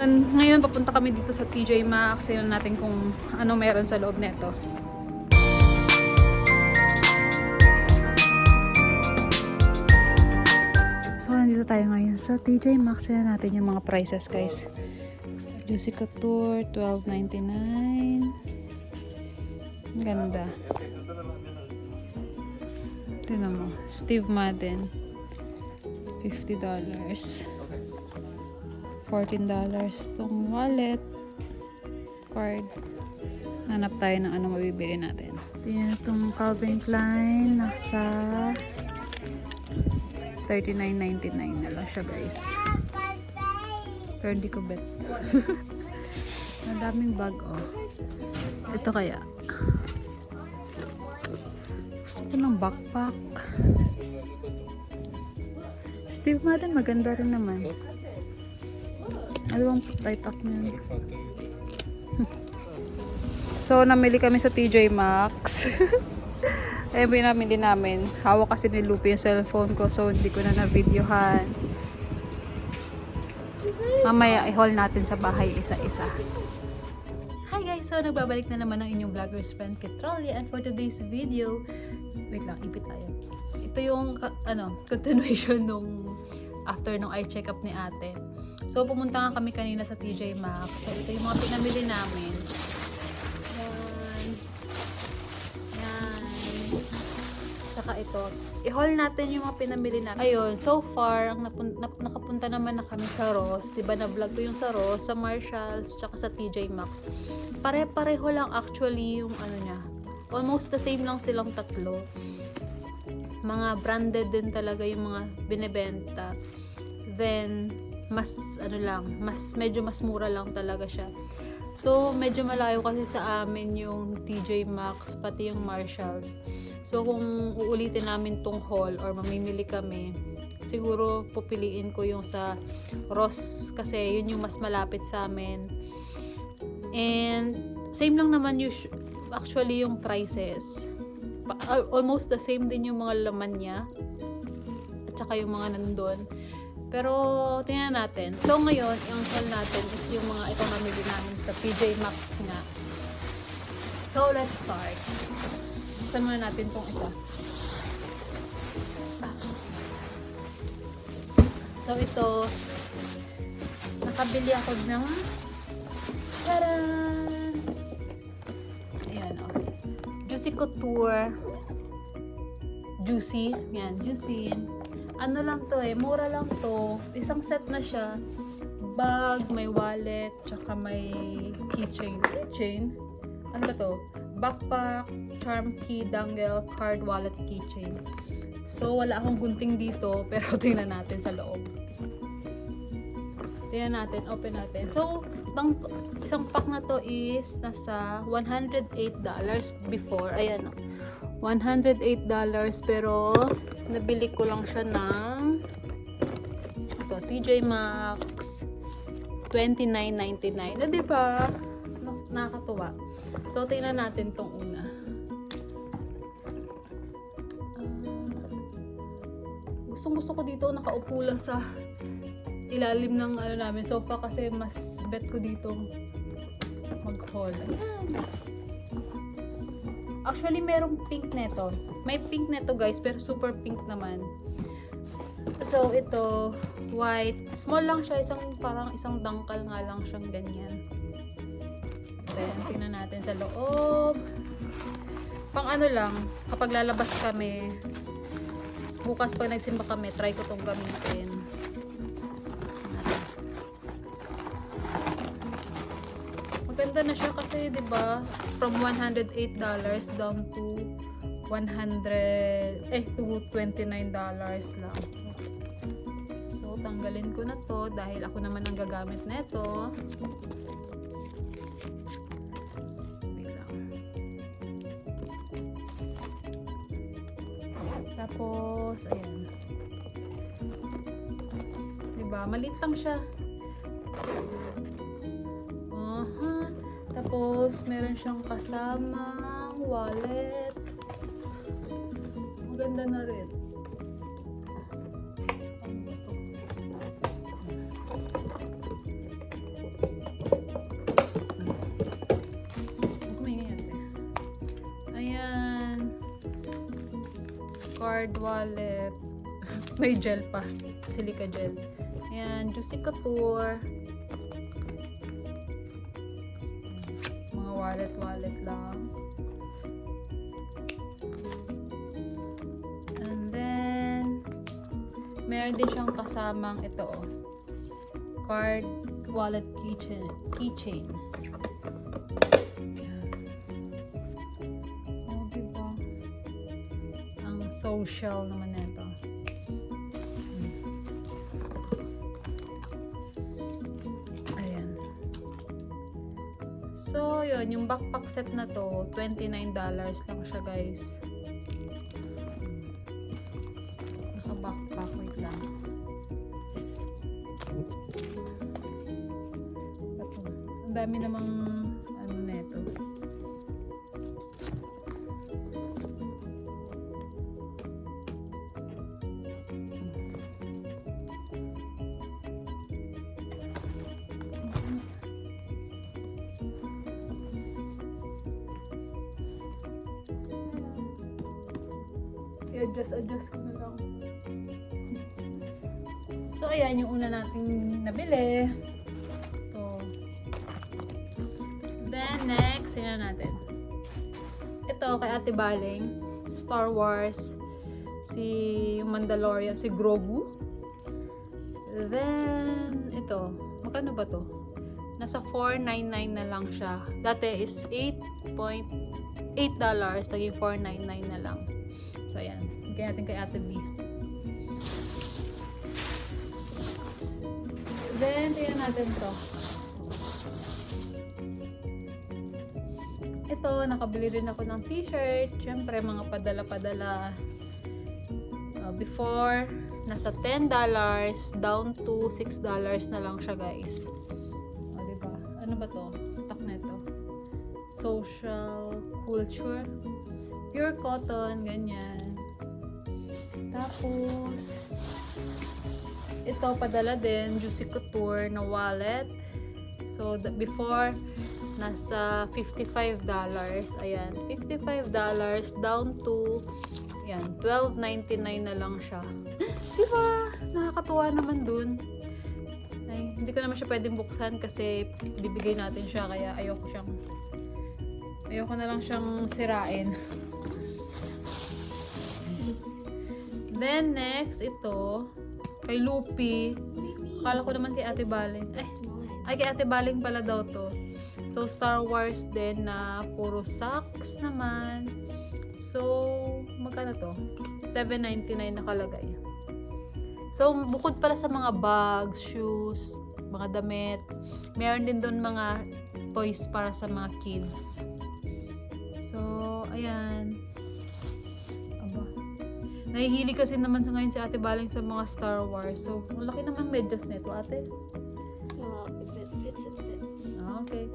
Ngayon, papunta kami dito sa TJ Maxx. Tignan natin kung ano meron sa loob nito. So, nandito tayo ngayon sa TJ Maxx. Tignan natin yung mga prices, guys. Juicy Couture, $12.99. Ang ganda. Tignan mo. Steve Madden. $50. $14 tong wallet card. Hanap tayo ng ano mabibili natin. Tingnan itong Calvin Klein nasa 39.99 na lang siya guys. Pero hindi ko bet. Ang bag oh. Ito kaya. Ko ng backpack. Steve Madden maganda rin naman bang tight up niya? so, namili kami sa TJ Maxx. eh, binamili namin. Hawak kasi ni Lupi yung cellphone ko, so hindi ko na na-videohan. Mamaya, i-haul natin sa bahay isa-isa. Hi guys! So, nagbabalik na naman ang inyong vlogger's friend Ketrolya and for today's video, wait lang, ipit tayo. Ito yung, ano, continuation nung after nung eye check-up ni ate. So, pumunta nga kami kanina sa TJ Maxx. So, ito yung mga pinamili namin. Yan. Saka ito. I-haul natin yung mga pinamili natin. Ayun, so far, ang napun- nap- nakapunta naman na kami sa Ross. Diba, na-vlog ko yung sa Ross, sa Marshalls, tsaka sa TJ Maxx. Pare-pareho lang actually yung ano niya. Almost the same lang silang tatlo. Mga branded din talaga yung mga binebenta. Then, mas ano lang, mas medyo mas mura lang talaga siya. So, medyo malayo kasi sa amin yung TJ Maxx, pati yung Marshalls. So, kung uulitin namin tong haul or mamimili kami, siguro pupiliin ko yung sa Ross kasi yun yung mas malapit sa amin. And, same lang naman yung, actually yung prices. Almost the same din yung mga laman niya. At saka yung mga nandun. Pero, tingnan natin. So, ngayon, yung haul natin is yung mga ito namili namin sa PJ Maxx nga. So, let's start. Saan muna natin tong ito? Ah. So, ito, nakabili ako ng Taran! Ayan, oh. Juicy Couture. Juicy. Yan, juicy. Ano lang to eh, mura lang to. Isang set na siya. Bag, may wallet, tsaka may keychain. Keychain? Ano ba to? Backpack, charm key, dangle, card, wallet, keychain. So, wala akong gunting dito, pero tingnan natin sa loob. Tingnan natin, open natin. So, tang, isang pack na to is nasa $108 before. Ayan, oh. $108 pero nabili ko lang siya ng ito, TJ Maxx 29.99 na di ba Na- nakakatuwa. So tingnan natin tong una. Gustong gusto ko dito nakaupo lang sa ilalim ng ano namin sofa kasi mas bet ko dito mag-haul. Ayan Actually, merong pink neto. May pink neto guys, pero super pink naman. So, ito, white. Small lang siya, isang parang isang dangkal nga lang siyang ganyan. Then, tingnan natin sa loob. Pang ano lang, kapag lalabas kami, bukas pag nagsimba kami, try ko tong gamitin. Maganda na siya kasi, 'di ba? From $108 down to 100 eh to $29 lang. So tanggalin ko na 'to dahil ako naman ang gagamit nito. Tapos ayan. 'Di ba? Maliit lang siya. Tapos, meron siyang kasamang wallet. Maganda na rin. Ayan. Card wallet. May gel pa. Silica gel. Ayan, Juicy Couture. Mga wallet-wallet lang. And then, meron din siyang kasamang ito oh. Card wallet keychain. keychain. Oh, diba? Ang social naman nito. Ayan. So, yun, yung backpack set na to, $29 lang siya, guys. Naka-backpack, wait lang. Ang dami namang, I-adjust, adjust ko na lang. So, ayan yung una nating nabili. Ito. Then, next, yun natin. Ito, kay Ate Baling. Star Wars. Si Mandalorian. Si Grogu. Then, ito. Magkano ba to? Nasa 4.99 na lang siya. Dati is 8.8 dollars. Naging 4.99 na lang. So, ayan. Bigyan natin kay Ate B. Then, tingnan natin to. Ito, nakabili din ako ng t-shirt. Siyempre, mga padala-padala. Uh, before, nasa $10 down to $6 na lang siya, guys. O, diba? Ano ba to? Tak na ito. Social culture. Pure cotton, ganyan. Tapos, ito padala din, Juicy Couture na wallet. So, the, before, nasa $55. Ayan, $55 down to, yan, $12.99 na lang siya. diba? Nakakatuwa naman dun. Ay, hindi ko naman siya pwedeng buksan kasi bibigay natin siya kaya ayoko siyang ayoko na lang siyang sirain. Then, next, ito, kay Lupi. Akala ko naman kay Ate Baling. Eh, ay, kay Ate Baling pala daw to. So, Star Wars din na puro socks naman. So, magkano to? $7.99 nakalagay. So, bukod pala sa mga bags, shoes, mga damit, meron din doon mga toys para sa mga kids. So, ayan. Nahihilig kasi naman sa ngayon si Ate Baling sa mga Star Wars. So, ang laki naman medyas nito, ate. Well, if it fits, it fits. Ah, okay.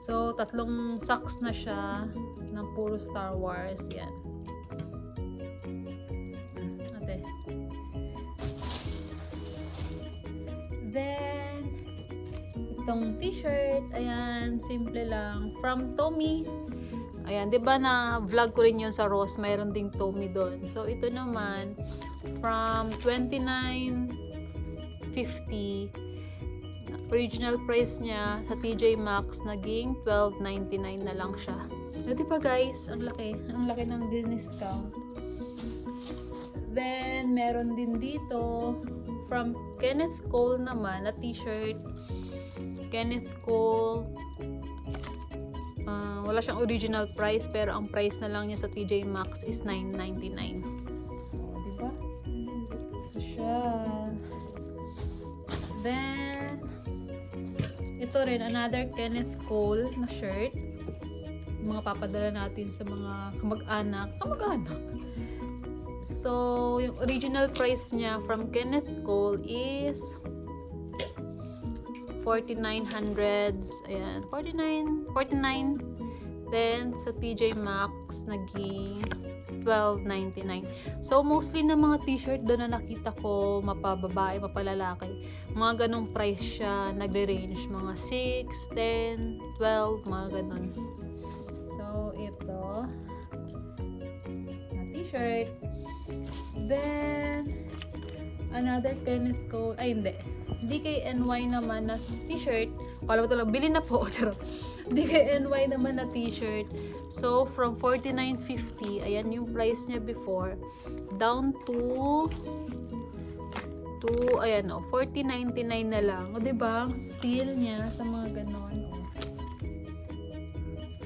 So, tatlong socks na siya ng puro Star Wars. Yan. Ah, Ate. Then, itong t-shirt. Ayan, simple lang. From Tommy. Ayan, di ba na vlog ko rin yun sa Ross, mayroon ding Tommy doon. So, ito naman, from 29.50 original price niya sa TJ Maxx naging 12.99 na lang siya. So, di ba guys, ang laki. Ang laki ng discount. Then, meron din dito from Kenneth Cole naman na t-shirt. Kenneth Cole wala siyang original price pero ang price na lang niya sa TJ Maxx is 9.99. Oh, di ba? So siya. Then ito rin another Kenneth Cole na shirt. Mga papadala natin sa mga kamag-anak. Kamag-anak. So, yung original price niya from Kenneth Cole is 4,900. Ayan, 49, 49. Then, sa TJ Maxx, naging 12.99. So, mostly na mga t-shirt doon na nakita ko, mapababae, mapalalaki. Mga ganong price siya, nagre-range. Mga 6, 10, 12, mga ganon. So, ito. Na t-shirt. Then, another Kenneth Cole, ay hindi. DKNY naman na t-shirt. Kala mo talaga, bili na po. Charot. DKNY naman na t-shirt. So, from 49.50, ayan yung price niya before, down to to, ayan o, 40.99 na lang. O, diba? Ang steal niya sa mga ganon.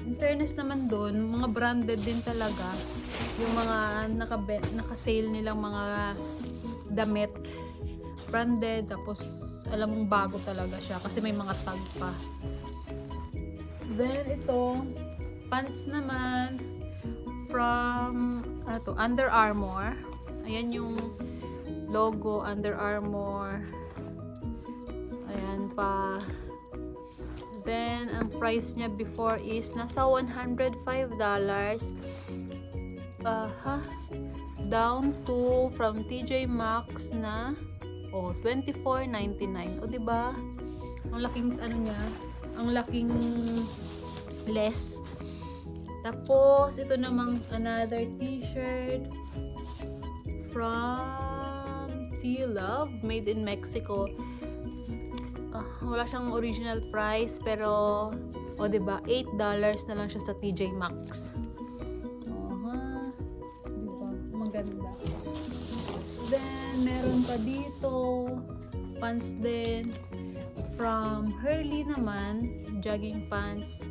In fairness naman doon, mga branded din talaga. Yung mga naka, naka-sale nilang mga damit. Branded, tapos alam mong bago talaga siya kasi may mga tag pa. Then, ito, pants naman from, ano to, Under Armour. Ayan yung logo Under Armour. Ayan pa. Then, ang price niya before is nasa $105. Aha. Down to from TJ Maxx na oh, $24.99. O, di ba? Ang laking ano niya, ang laking less. Tapos, ito namang another t-shirt from T Love, made in Mexico. Ah, wala siyang original price, pero, o, di ba $8 na lang siya sa TJ Maxx. Aha. Di ba? Maganda. Then, meron pa dito, pants din, from Hurley naman, jogging pants.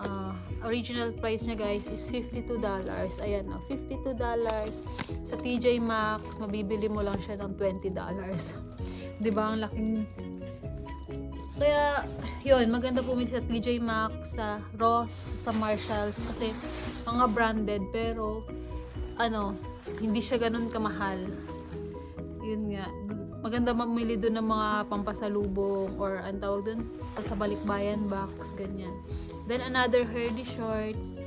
Ah, original price niya guys is $52. Ayan o, $52. Sa TJ Maxx, mabibili mo lang siya ng $20. 'Di ba Ang laking... Kaya, yun, maganda bumili sa TJ Maxx, sa Ross, sa Marshalls, kasi mga branded, pero, ano, hindi siya ganun kamahal. Yun nga, maganda mamili doon ng mga pampasalubong or ang tawag doon, sa balikbayan box, ganyan. Then another Herdy shorts.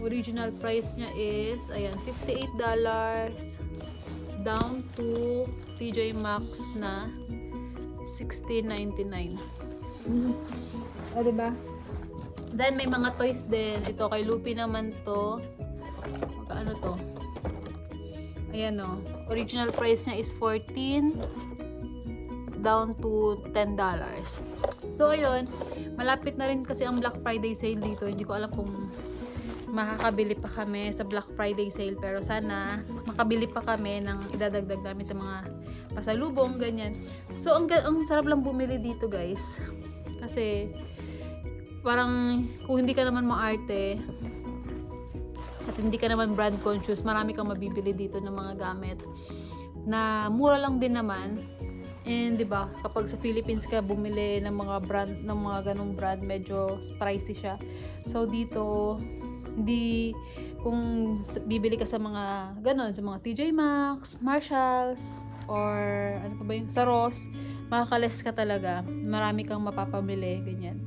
Original price niya is, ayan, $58 down to TJ Maxx na $16.99. o, diba? Then, may mga toys din. Ito, kay Lupi naman to. Magkaano to? Ayan o. Original price niya is 14 down to $10. So, ayun. Malapit na rin kasi ang Black Friday sale dito. Hindi ko alam kung makakabili pa kami sa Black Friday sale. Pero sana makabili pa kami ng idadagdag namin sa mga pasalubong, ganyan. So, ang, ang sarap lang bumili dito, guys. Kasi, parang kung hindi ka naman maarte, at hindi ka naman brand conscious, marami kang mabibili dito ng mga gamit na mura lang din naman. And 'di ba, kapag sa Philippines ka bumili ng mga brand ng mga ganong brand, medyo pricey siya. So dito hindi kung bibili ka sa mga ganon, sa mga TJ Maxx, Marshalls, or ano pa ba yung sa Ross, makakales ka talaga. Marami kang mapapamili, ganyan.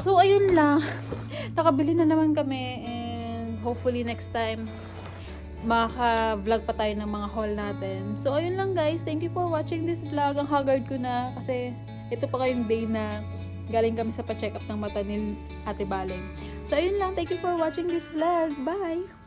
So, ayun lang. Nakabili na naman kami and hopefully next time makaka-vlog pa tayo ng mga haul natin. So, ayun lang guys. Thank you for watching this vlog. Ang haggard ko na kasi ito pa kayong day na galing kami sa pa-check up ng mata ni Ate Baleng. So, ayun lang. Thank you for watching this vlog. Bye!